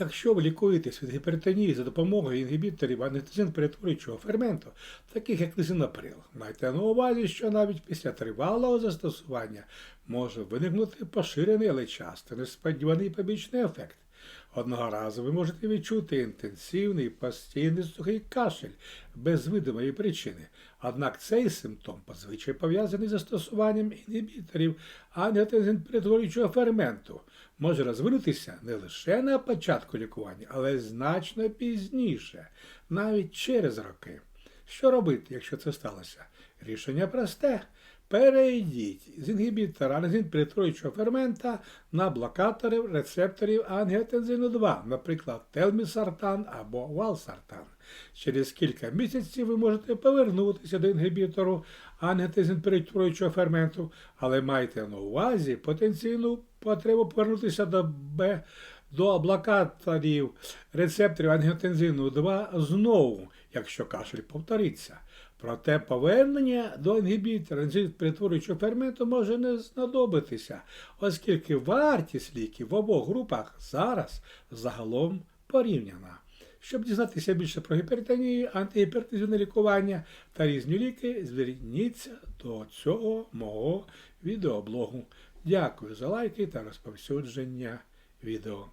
Якщо ви лікуєтесь від гіпертонії за допомогою інгібіторів анестезин-перетворюючого ферменту, таких як лизинаприл, майте на увазі, що навіть після тривалого застосування може виникнути поширений, але часто несподіваний побічний ефект. Одного разу ви можете відчути інтенсивний постійний сухий кашель без видимої причини. Однак цей симптом зазвичай пов'язаний з застосуванням інгібіторів ангіотензин перетворюючого ферменту, може розвинутися не лише на початку лікування, але значно пізніше, навіть через роки. Що робити, якщо це сталося? Рішення просте. Перейдіть з інгібітора ангін фермента на блокаторів рецепторів ангіотензину 2, наприклад, телмісартан або валсартан. Через кілька місяців ви можете повернутися до інгібітору ангіотензин ферменту, але майте на увазі потенційну потребу повернутися до Б до блокаторів рецепторів ангіотензину 2 знову, якщо кашель повториться. Проте повернення до інгібітора перетворюючого ферменту може не знадобитися, оскільки вартість ліків в обох групах зараз загалом порівняна. Щоб дізнатися більше про гіпертонію, антигіпертензивне лікування та різні ліки, зверніться до цього мого відеоблогу. Дякую за лайки та розповсюдження відео.